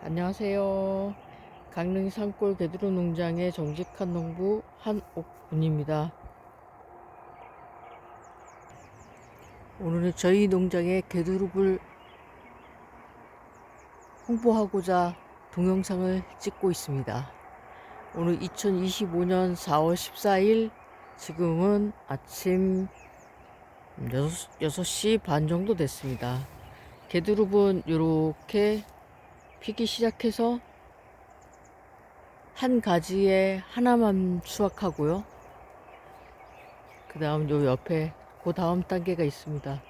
안녕하세요. 강릉 산골 개두루 농장의 정직한 농부 한옥군입니다. 오늘은 저희 농장의 개두릅을 홍보하고자 동영상을 찍고 있습니다. 오늘 2025년 4월 14일 지금은 아침 6, 시반 정도 됐습니다. 개두릅은 이렇게 피기 시작해서 한 가지에 하나만 수확하고요. 그 다음 요 옆에 그 다음 단계가 있습니다.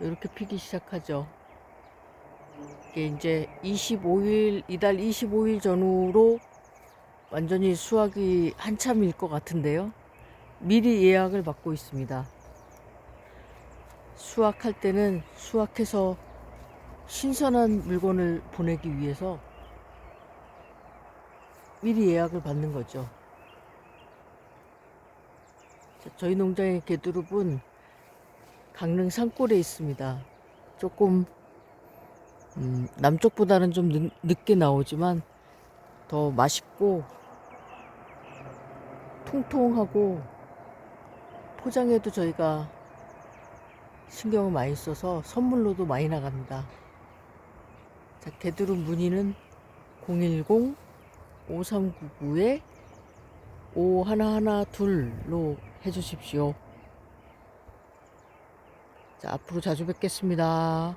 이렇게 피기 시작하죠. 이게 이제 25일, 이달 25일 전후로 완전히 수확이 한참일 것 같은데요. 미리 예약을 받고 있습니다. 수확할 때는 수확해서 신선한 물건을 보내기 위해서 미리 예약을 받는 거죠. 자, 저희 농장의 개두릅은 강릉 산골에 있습니다. 조금 음, 남쪽보다는 좀 늦, 늦게 나오지만 더 맛있고 통통하고 포장에도 저희가 신경을 많이 써서 선물로도 많이 나갑니다. 자, 개두릅 문의는 010 5399에 5112로 해주십시오. 자, 앞으로 자주 뵙겠습니다.